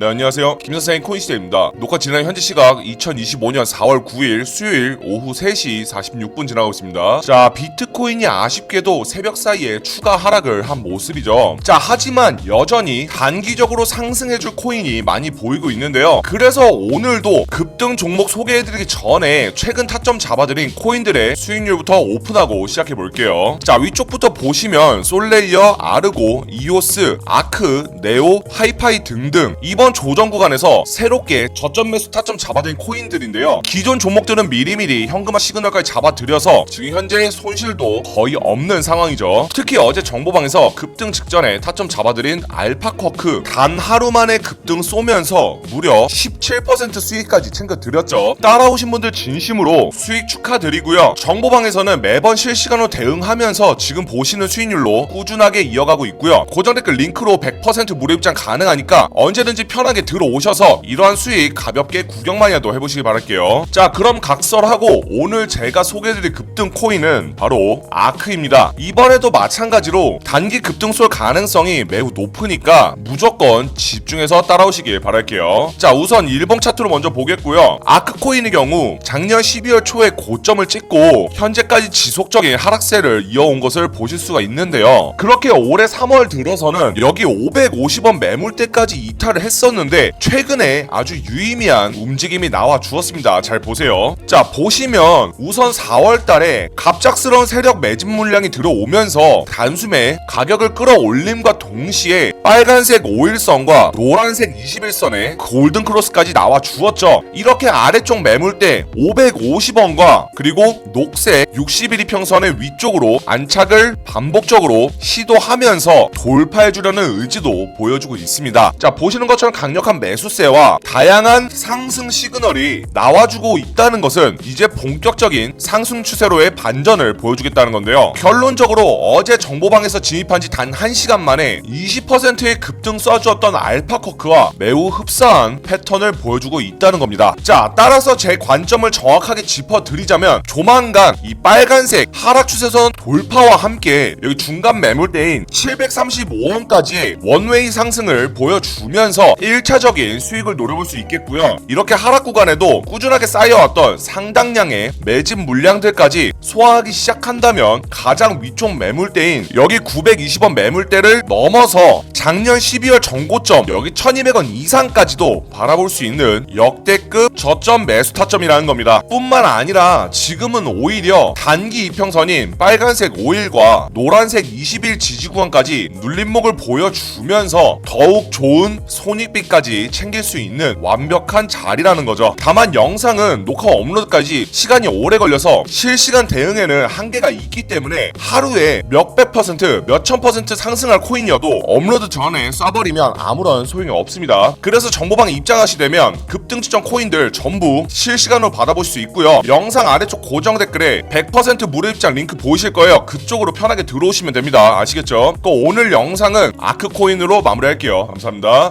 네 안녕하세요. 김선생의 코인시대입니다. 녹화 진행 현재 시각 2025년 4월 9일 수요일 오후 3시 46분 지나고 있습니다. 자 비트코인이 아쉽게도 새벽 사이에 추가 하락을 한 모습이죠. 자 하지만 여전히 단기적으로 상승해줄 코인이 많이 보이고 있는데요. 그래서 오늘도 급등 종목 소개해드리기 전에 최근 타점 잡아드린 코인들의 수익률부터 오픈하고 시작해 볼게요. 자 위쪽부터 보시면 솔레이어, 아르고, 이오스, 아크, 네오, 하이파이 등등 이번 조정 구간에서 새롭게 저점 매수 타점 잡아든 코인들인데요. 기존 종목들은 미리미리 현금화 시그널까지 잡아들여서 지금 현재 손실도 거의 없는 상황이죠. 특히 어제 정보방에서 급등 직전에 타점 잡아들인 알파쿼크 단 하루 만에 급등 쏘면서 무려 17% 수익까지 챙겨드렸죠. 따라오신 분들 진심으로 수익 축하드리고요. 정보방에서는 매번 실시간으로 대응하면서 지금 보시는 수익률로 꾸준하게 이어가고 있고요. 고정 댓글 링크로 100% 무료 입장 가능하니까 언제든지 편 하게 들어오셔서 이러한 수익 가볍게 구경만이라도 해보시기 바랄게요. 자, 그럼 각설하고 오늘 제가 소개해드릴 급등 코인은 바로 아크입니다. 이번에도 마찬가지로 단기 급등 쏠 가능성이 매우 높으니까 무조건 집중해서 따라오시길 바랄게요. 자, 우선 일봉 차트로 먼저 보겠고요. 아크 코인의 경우 작년 12월 초에 고점을 찍고 현재까지 지속적인 하락세를 이어온 것을 보실 수가 있는데요. 그렇게 올해 3월 들어서는 여기 550원 매물대까지 이탈을 했었 는데 최근에 아주 유의미한 움직임이 나와 주었습니다. 잘 보세요. 자 보시면 우선 4월 달에 갑작스러운 세력 매집 물량이 들어오면서 단숨에 가격을 끌어올림과 동시에 빨간색 5일선과 노란색 21선의 골든 크로스까지 나와 주었죠. 이렇게 아래쪽 매물대 550원과 그리고 녹색 61이 평선의 위쪽으로 안착을 반복적으로 시도하면서 돌파해 주려는 의지도 보여주고 있습니다. 자 보시는 것처럼 강력한 매수세와 다양한 상승 시그널이 나와주고 있다는 것은 이제 본격적인 상승 추세로의 반전을 보여주겠다는 건데요. 결론적으로 어제 정보방에서 진입한 지 단 1시간 만에 20%의 급등 쏴주었던 알파커크와 매우 흡사한 패턴을 보여주고 있다는 겁니다. 자 따라서 제 관점을 정확하게 짚어드리자면 조만간 이 빨간색 하락 추세선 돌파와 함께 여기 중간 매물대인 735원까지 원웨이 상승을 보여주면서 1차적인 수익을 노려볼 수 있겠고요. 이렇게 하락 구간에도 꾸준하게 쌓여왔던 상당량의 매집 물량들까지 소화하기 시작한다면 가장 위쪽 매물대인 여기 920원 매물대를 넘어서 작년 12월 정고점 여기 1200원 이상까지도 바라볼 수 있는 역대급 저점 매수 타점이라는 겁니다. 뿐만 아니라 지금은 오히려 단기 이평선인 빨간색 5일과 노란색 20일 지지 구간까지 눌림목을 보여주면서 더욱 좋은 손익비까지 챙길 수 있는 완벽한 자리라는 거죠. 다만 영상은 녹화 업로드까지 시간이 오래 걸려서 실시간 대응에는 한계가 있기 때문에 하루에 몇백 퍼센트, 몇천 퍼센트 상승할 코인이어도 업로드 전에 쏴버리면 아무런 소용이 없습니다. 그래서 정보방에 입장하시려면 급등 지점 코인들 전부 실시간으로 받아볼 수 있고요. 영상 아래쪽 고정 댓글에 100% 무료 입장 링크 보이실 거예요. 그쪽으로 편하게 들어오시면 됩니다. 아시겠죠? 또 오늘 영상은 아크 코인으로 마무리할게요. 감사합니다.